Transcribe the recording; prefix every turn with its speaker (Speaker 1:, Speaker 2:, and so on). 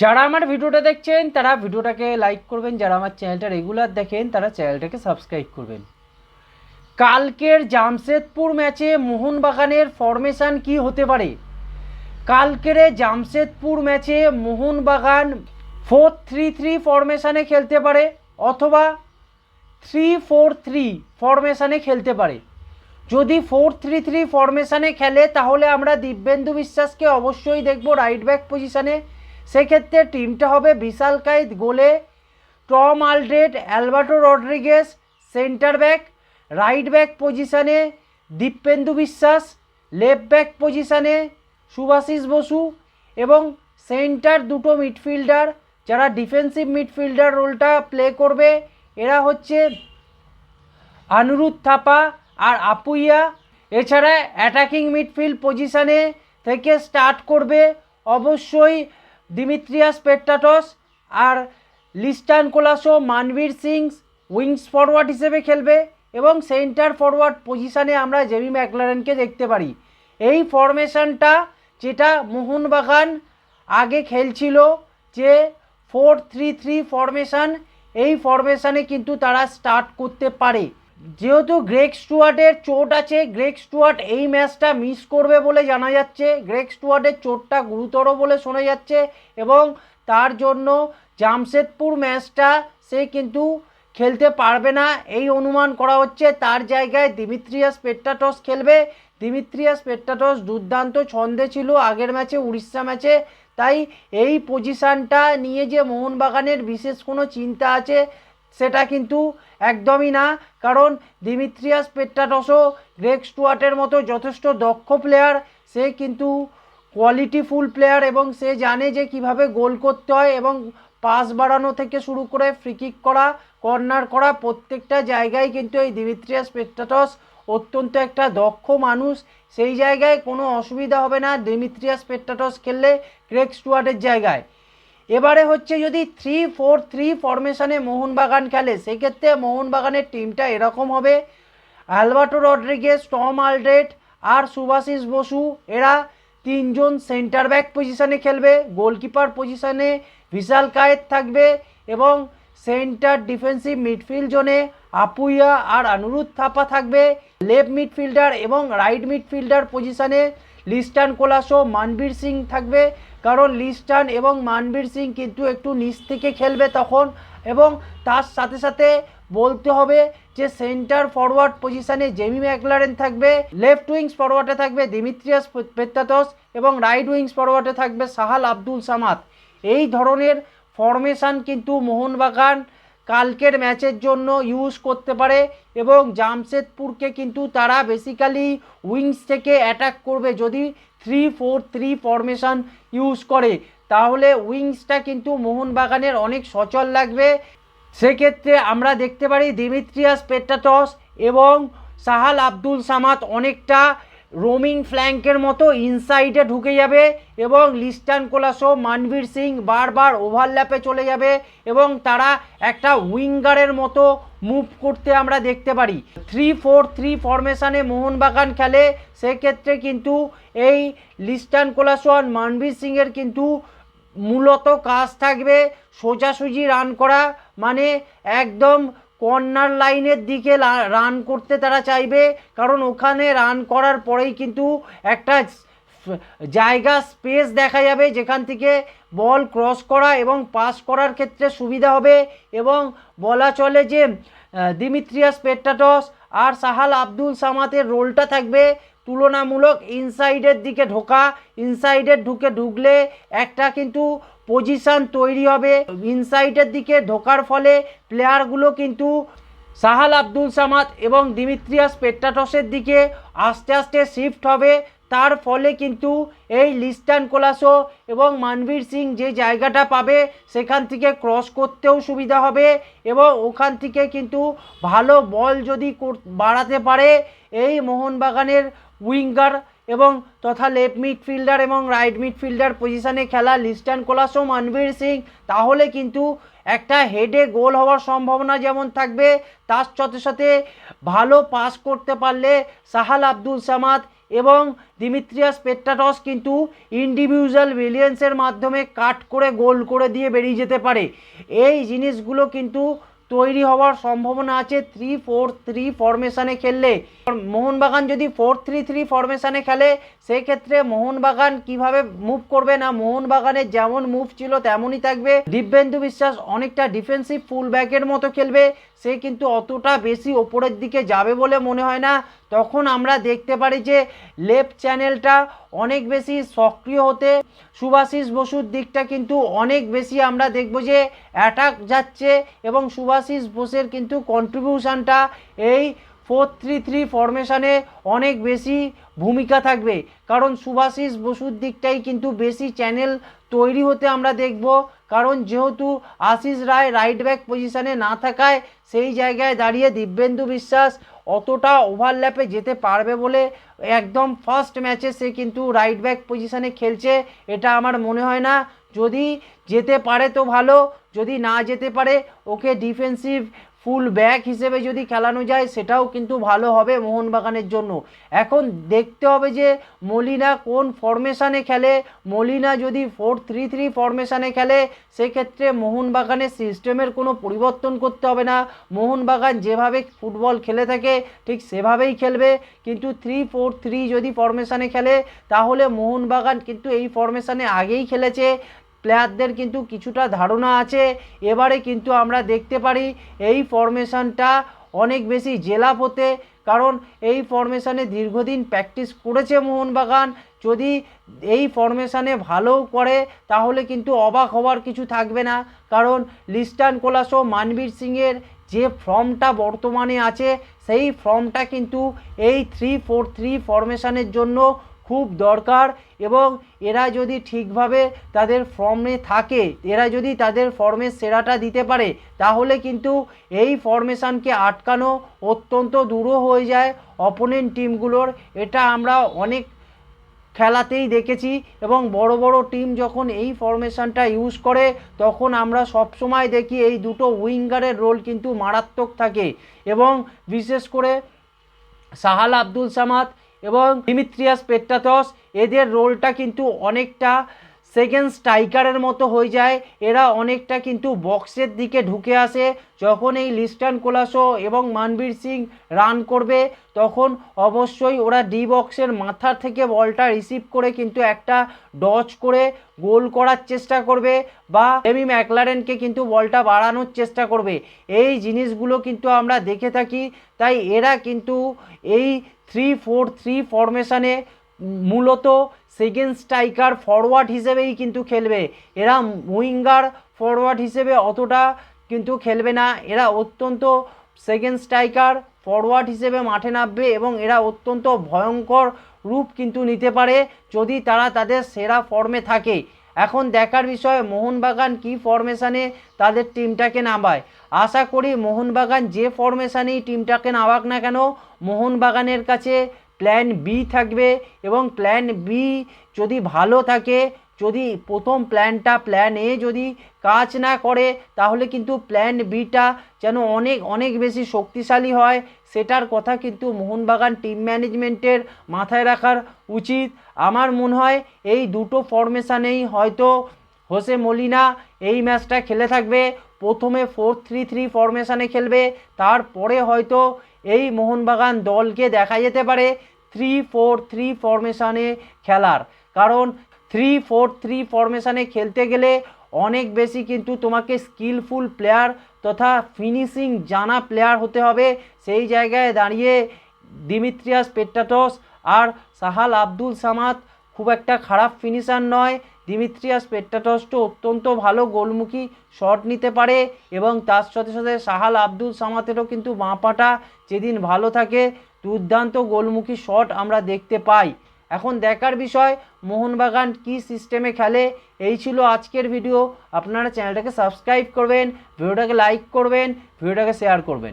Speaker 1: যারা আমার ভিডিওটা দেখছেন, তারা ভিডিওটাকে লাইক করবেন। যারা আমার চ্যানেলটা রেগুলার দেখেন, তারা চ্যানেলটাকে সাবস্ক্রাইব করবেন। কালকের জামশেদপুর ম্যাচে মোহনবাগানের ফরমেশান কি হতে পারে? কালকের জামশেদপুর ম্যাচে মোহনবাগান ফোর থ্রি থ্রি ফরমেশানে খেলতে পারে, অথবা থ্রি ফোর থ্রি ফরমেশানে খেলতে পারে। যদি ফোর থ্রি থ্রি ফরমেশানে খেলে, তাহলে আমরা দিব্যেন্দু বিশ্বাসকে অবশ্যই দেখব রাইট ব্যাক পজিশনে সেক্ষেত্রে টিমটা হবে বিশাল কাইত গোলে Tom Aldred, Alberto Rodriguez centre back, right back পজিশানে দীপেন্দু বিশ্বাস, লেফট ব্যাক পজিশানে সুভাশিস বসু এবং সেন্টার দুটো মিডফিল্ডার যারা ডিফেন্সিভ মিডফিল্ডার রোলটা প্লে করবে, এরা হচ্ছে আনুরুদ্ধ থাপা আর আপুইয়া। এছাড়া অ্যাটাকিং মিডফিল্ড পজিশনে থেকে স্টার্ট করবে অবশ্যই দিমিত্রিয়াস পেট্টাটস আর লিস্টান কোলাসো মানবীর সিং উইংস ফরওয়ার্ড হিসেবে খেলবে এবং সেন্টার ফরওয়ার্ড পজিশানে আমরা জেমি ম্যাকলারেনকে দেখতে পারি। এই ফরমেশনটা যেটা মোহনবাগান আগে খেলছিল যে ফোর থ্রি থ্রি ফরমেশন এই ফরমেশানে কিন্তু তারা স্টার্ট করতে পারে। যেহেতু গ্রেক স্টুয়ার্টের চোট আছে গ্রেক স্টুয়ার্ট এই ম্যাচটা মিস করবে বলে জানা যাচ্ছে। গ্রেক স্টুয়ার্টের চোটটা গুরুতর বলে শোনা যাচ্ছে এবং তার জন্য জামশেদপুর ম্যাচটা সে কিন্তু খেলতে পারবে না। এই অনুমান করা হচ্ছে তার জায়গায় দিমিত্রিয়াস পেট্টাটস খেলবে। দিমিত্রিয়াস পেট্টাটস দুর্দান্ত ছন্দে ছিল আগের ম্যাচে, উড়িষ্যা ম্যাচে। তাই এই পজিশানটা নিয়ে যে মোহনবাগানের বিশেষ কোনো চিন্তা আছে সেটা কিন্তু একদমই না। কারণ দিমিত্রিয়াস পেট্টাটসও গ্রেক স্টুয়ার্টের মতো যথেষ্ট দক্ষ প্লেয়ার, সে কিন্তু কোয়ালিটিফুল প্লেয়ার এবং সে জানে যে কীভাবে গোল করতে হয় এবং পাস বাড়ানো থেকে শুরু করে ফ্রিকিক করা, কর্নার করা, প্রত্যেকটা জায়গায় কিন্তু এই দিমিত্রিয়াস পেট্টাটস অত্যন্ত একটা দক্ষ মানুষ। সেই জায়গায় কোনো অসুবিধা হবে না দিমিত্রিয়াস পেট্টাটস খেললে গ্রেক স্টুয়ার্টের জায়গায়। এবারে হচ্ছে যদি থ্রি ফোর থ্রি ফরমেশনে মোহনবাগান খেলে, সেক্ষেত্রে মোহনবাগানের টিমটা এরকম হবে। অ্যালবার্টো রড্রিগেস টম আলড্রেট আর সুভাশিস বসু, এরা তিনজন সেন্টার ব্যাক পজিশনে খেলবে গোলকিপার পজিশনে বিশাল কায়েত থাকবে এবং সেন্টার ডিফেন্সিভ মিডফিল্ড জোনে আপুইয়া আর অনুরুদ্ধ থাপা থাকবে। লেফট মিডফিল্ডার এবং রাইট মিডফিল্ডার পজিশনে লিস্টান কোলাসো মানবীর সিং থাকবে। কারণ লিস্টান এবং মানবীর সিং কিন্তু একটু নিচ থেকে খেলবে তখন। এবং তার সাথে সাথে বলতে হবে যে সেন্টার ফরওয়ার্ড পজিশানে জেমি ম্যাকলারেন থাকবে, লেফট উইংস ফরওয়ার্ডে থাকবে দিমিত্রিয়াস পেত্তাতস এবং রাইট উইংস ফরওয়ার্ডে থাকবে সাহাল আব্দুল সামাদ। এই ধরনের ফরমেশন কিন্তু মোহনবাগান কালকের ম্যাচের জন্য ইউজ করতে পারে এবং জামশেদপুরকে কিন্তু তারা বেসিক্যালি উইংস থেকে অ্যাটাক করবে যদি three four three formation use করে। তাহলে উইংসটা কিন্তু মোহনবাগানের অনেক সচল লাগবে। সেক্ষেত্রে আমরা দেখতে পারি দিমিত্রিয়াস পেট্টাটস এবং সাহাল আব্দুল সামাদ অনেকটা রোমিং ফ্ল্যাঙ্কের মতো ইনসাইডে ঢুকে যাবে এবং লিস্টান কোলাসো মানবীর সিং বারবার ওভারল্যাপে চলে যাবে এবং তারা একটা উইঙ্গারের মতো মুভ করতে আমরা দেখতে পারি। থ্রি ফোর থ্রি ফরমেশনে মোহনবাগান খেলে সেক্ষেত্রে কিন্তু এই লিস্টান কোলাসো আর মানবীর সিংয়ের কিন্তু মূলত কাজ থাকবে সোজাসুজি রান করা মানে একদম কর্নার লাইনের দিকে রান করতে তারা চাইবে। কারণ ওখানে রান করার পরেই কিন্তু একটা জায়গা, স্পেস দেখা যাবে যেখান থেকে বল ক্রস করা এবং পাস করার ক্ষেত্রে সুবিধা হবে এবং বলা চলে যে দিমিত্রিয়াস পেট্টাটস আর সাহাল আব্দুল সামাতের রোলটা থাকবে। তুলনামূলক ইনসাইডের দিকে ঢোকা ইনসাইডের ঢুকে ঢুকলে একটা কিন্তু পজিশান তৈরি হবে। ইনসাইডের দিকে ঢোকার ফলে প্লেয়ারগুলো কিন্তু সাহাল আব্দুল সামাদ এবং দিমিত্রিয়াস পেট্টাটসের দিকে আস্তে আস্তে শিফট হবে। তার ফলে কিন্তু এই লিস্টান কোলাসো এবং মানবীর সিং যে জায়গাটা পাবে, সেখান থেকে ক্রস করতেও সুবিধা হবে এবং ওখান থেকে কিন্তু ভালো বল যদি বাড়াতে পারে, এই মোহনবাগানের উইঙ্গার এবং তথা লেফট মিডফিল্ডার এবং রাইট মিডফিল্ডার পজিশনে খেলা লিস্টান কোলাসো, মানবীর সিং। তাহলে কিন্তু একটা হেডে গোল হওয়ার সম্ভাবনা যেমন থাকবে, তার সাথে সাথে ভালো পাস করতে পারলে সাহাল আব্দুল সামাদ এবং দিমিত্রিয়াস পেট্টাটস কিন্তু ইন্ডিভিজুয়াল ব্রিলিয়েন্সের মাধ্যমে কাট করে গোল করে দিয়ে বেরিয়ে যেতে পারে। এই জিনিসগুলো কিন্তু তৈরি হওয়ার সম্ভাবনা আছে। থ্রি ফোর থ্রি ফরমেশানে খেললে। মোহনবাগান যদি ফোর থ্রি থ্রি ফরমেশানে খেলে, সেক্ষেত্রে মোহনবাগান কীভাবে মুভ করবে না? মোহনবাগানের যেমন মুভ ছিল, তেমনই থাকবে। দিব্যেন্দু বিশ্বাস অনেকটা ডিফেন্সিভ ফুল ব্যাকের মতো খেলবে। সে কিন্তু অতটা বেশি ওপরের দিকে যাবে বলে মনে হয় না। তখন আমরা দেখতে পারি যে লেফট চ্যানেলটা অনেক বেশি সক্রিয় হতে, সুভাষিস বসুর দিকটা কিন্তু অনেক বেশি আমরা দেখব যে অ্যাটাক যাচ্ছে এবং সুভাষিস বোসের কিন্তু কন্ট্রিবিউশানটা এই ফোর থ্রি থ্রি ফরমেশনে অনেক বেশি ভূমিকা থাকবে। কারণ সুভাষিস বসুর দিকটাই কিন্তু বেশি চ্যানেল তৈরি হতে আমরা দেখব। কারণ যেহেতু আশিস রায় রাইট ব্যাক পজিশানে না থাকায় সেই জায়গায় দাঁড়িয়ে দিব্যেন্দু বিশ্বাস অতটা ওভারল্যাপে যেতে পারবে বলে একদম ফার্স্ট ম্যাচে সে কিন্তু রাইট ব্যাক পজিশানে খেলছে, এটা আমার মনে হয় না। যদি যেতে পারে তো ভালো, যদি না যেতে পারে, ওকে ডিফেন্সিভ ফুল ব্যাক হিসেবে যদি খেলানো যায়, সেটাও কিন্তু ভালো হবে মোহনবাগানের জন্য। এখন দেখতে হবে যে, মলিনা কোন ফরমেশানে খেলে। মলিনা যদি ফোর থ্রি থ্রি ফরমেশানে খেলে, সেক্ষেত্রে মোহনবাগানের সিস্টেমের কোনো পরিবর্তন করতে হবে না। মোহনবাগান যেভাবে ফুটবল খেলে থাকে, ঠিক সেভাবেই খেলবে। কিন্তু থ্রি ফোর থ্রি যদি ফরমেশানে খেলে, তাহলে মোহনবাগান কিন্তু এই ফরমেশানে আগেই খেলেছে। প্লেয়ারদের কিন্তু কিছুটা ধারণা আছে। এবারে কিন্তু আমরা দেখতে পারি এই ফরমেশনটা অনেক বেশি জেলাপ হতে, কারণ এই ফরমেশানে দীর্ঘদিন প্র্যাকটিস করেছে মোহনবাগান। যদি এই ফরমেশানে ভালো করে, তাহলে কিন্তু অবাক হওয়ার কিছু থাকবে না। কারণ লিস্টান কোলাসো, মানবীর সিংয়ের যে ফর্মটা বর্তমানে আছে, সেই ফর্মটা কিন্তু এই থ্রি ফোর থ্রি ফরমেশানের জন্য খুব দরকার এবং এরা যদি ঠিকভাবে তাদের ফর্মে থাকে, এরা যদি তাদের ফর্মের সেরাটা দিতে পারে, তাহলে কিন্তু এই ফরমেশনকে আটকানো অত্যন্ত দূরও হয়ে যায় অপোনেন্ট টিমগুলোর এটা আমরা অনেক খেলাতেই দেখেছি এবং বড় বড় টিম যখন এই ফরমেশনটা ইউজ করে, তখন আমরা সবসময় দেখি এই দুটো উইঙ্গারের রোল কিন্তু মারাত্মক থাকে এবং বিশেষ করে সাহাল আব্দুল সামাদ এবং দিমিত্রিয়াস পেট্টাতস এদের রোলটা কিন্তু অনেকটা সেকেন্ড স্ট্রাইকারের মতো হয়ে যায়। এরা অনেকটা কিন্তু বক্সের দিকে ঢুকে আসে। যখন এই লিস্টান কোলাসো এবং মানবীর সিং রান করবে, তখন অবশ্যই ওরা ডি বক্সের মাথা থেকে বলটা রিসিভ করে কিন্তু একটা ডচ করে গোল করার চেষ্টা করবে বা এমি ম্যাকলারেনকে কিন্তু বলটা বাড়ানোর চেষ্টা করবে। এই জিনিসগুলো কিন্তু আমরা দেখে থাকি। তাই এরা কিন্তু এই থ্রি ফোর থ্রি ফরমেশানে মূলত সেকেন্ড স্ট্রাইকার ফরওয়ার্ড হিসেবেই কিন্তু খেলবে। এরা উইঙ্গার ফরওয়ার্ড হিসেবে অতটা কিন্তু খেলবে না। এরা অত্যন্ত সেকেন্ড স্ট্রাইকার ফরওয়ার্ড হিসেবে মাঠে নামবে এবং এরা অত্যন্ত ভয়ঙ্কর রূপ কিন্তু নিতে পারে যদি তারা তাদের সেরা ফর্মে থাকে। এখন দেখার বিষয়, মোহনবাগান কি ফরমেশানে তাদের টিমটাকে নামায়? আশা করি মোহনবাগান যে ফরমেশানেই টিমটাকে নামাক না কেন, মোহনবাগানের কাছে প্ল্যান বি থাকবে এবং প্ল্যান বি যদি ভালো থাকে যদি প্রথম প্ল্যানটা প্ল্যান এ যদি কাজ না করে, তাহলে কিন্তু প্ল্যান বিটা যেন অনেক অনেক বেশি শক্তিশালী হয়। সেটার কথা কিন্তু মোহনবাগান টিম ম্যানেজমেন্টের মাথায় রাখার উচিত। আমার মনে হয় এই দুটো ফরমেশানেই হয়তো হোসে মলিনা এই ম্যাচটা খেলে থাকবে। প্রথমে ফোর থ্রি থ্রি ফরমেশানে খেলবে। তারপরে হয়তো এই মোহনবাগান দলকে দেখা যেতে পারে থ্রি ফোর থ্রি ফরমেশানে খেলার। কারণ থ্রি ফোর থ্রি ফরমেশানে খেলতে গেলে অনেক বেশি কিন্তু তোমাকে স্কিলফুল প্লেয়ার তথা ফিনিশিং জানা প্লেয়ার হতে হবে। সেই জায়গায় দাঁড়িয়ে দিমিত্রিয়াস পেট্টাটস আর সাহাল আব্দুল সামাদ খুব একটা খারাপ ফিনিশার নয়। দিমিত্রিয়াস পেট্টাটসটো অত্যন্ত ভালো গোলমুখী শট নিতে পারে এবং তার সাথে সাথে সাহাল আব্দুল সামাতেরও কিন্তু বাঁপাটা যেদিন ভালো থাকে, দুর্দান্ত গোলমুখী শট আমরা দেখতে পাই। এখন দেখার বিষয়, মোহনবাগান কি সিস্টেমে খেলে? এই ছিল আজকের ভিডিও আপনারা চ্যানেলটাকে সাবস্ক্রাইব করবেন ভিডিওটাকে লাইক করবেন ভিডিওটাকে শেয়ার করবেন।